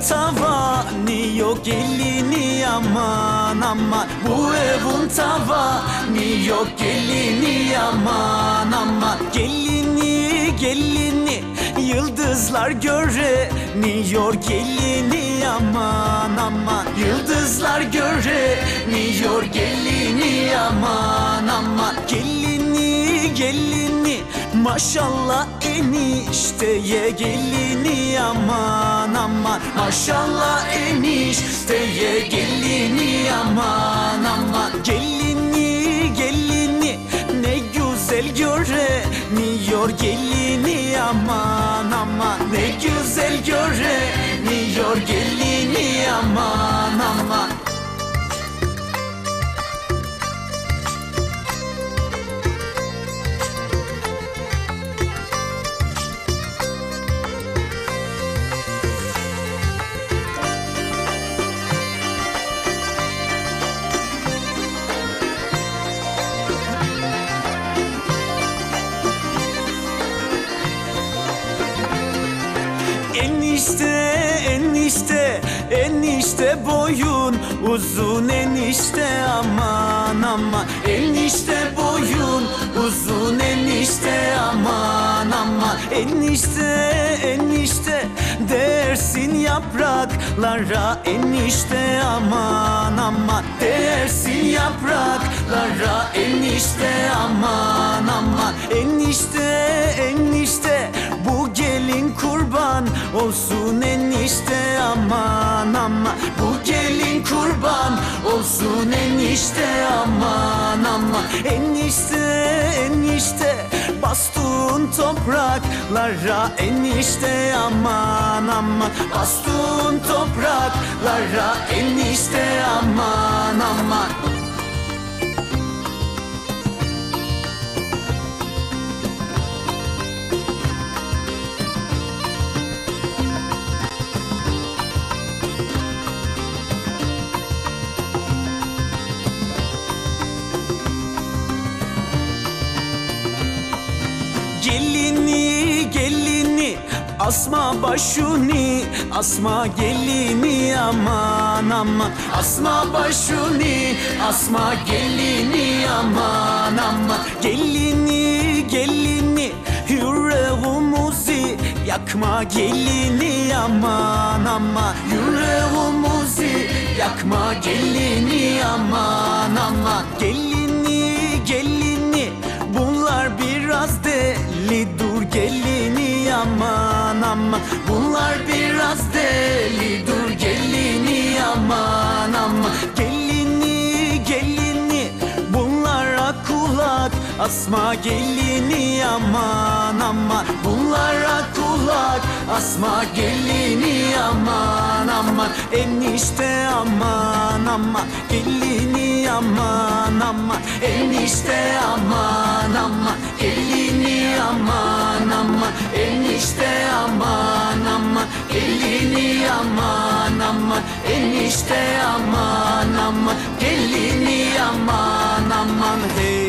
tavani yok gelini aman aman. Bu evin tavani yok gelini aman aman. Gelini gelini yıldızlar göreniyor gelini aman aman. Yıldızlar göreniyor gelini aman aman. Gelini gelini maşallah enişteye gelini aman aman Maşallah enişteye gelini aman aman. Gelini gelini ne güzel göreniyor gelini aman aman. Ne güzel göreniyor boyun uzun enişte aman aman Enişte boyun uzun enişte aman aman Enişte, enişte dersin yapraklara. Enişte aman aman Dersin yapraklara. Enişte aman aman Enişte, enişte bu gelin kurban olsun enişte aman Bu gelin kurban olsun enişte aman aman. Enişte enişte bastın topraklara. Enişte aman aman. Bastın topraklara. Enişte aman aman Gelini gelini asma başını asma gelini aman aman. Asma başını asma gelini aman aman. Gelini gelini yüreğimizi yakma gelini aman aman. Yüreğimizi yakma gelini aman aman Bunlar biraz deli. Dur gelini aman aman Gelini gelini bunlara kulak asma. Gelini aman aman Bunlara kulak asma. Gelini aman aman Enişte aman aman gelini aman aman Enişte aman aman gelini aman aman Enişte aman aman gelini aman aman Enişte aman aman. Gelini aman aman hey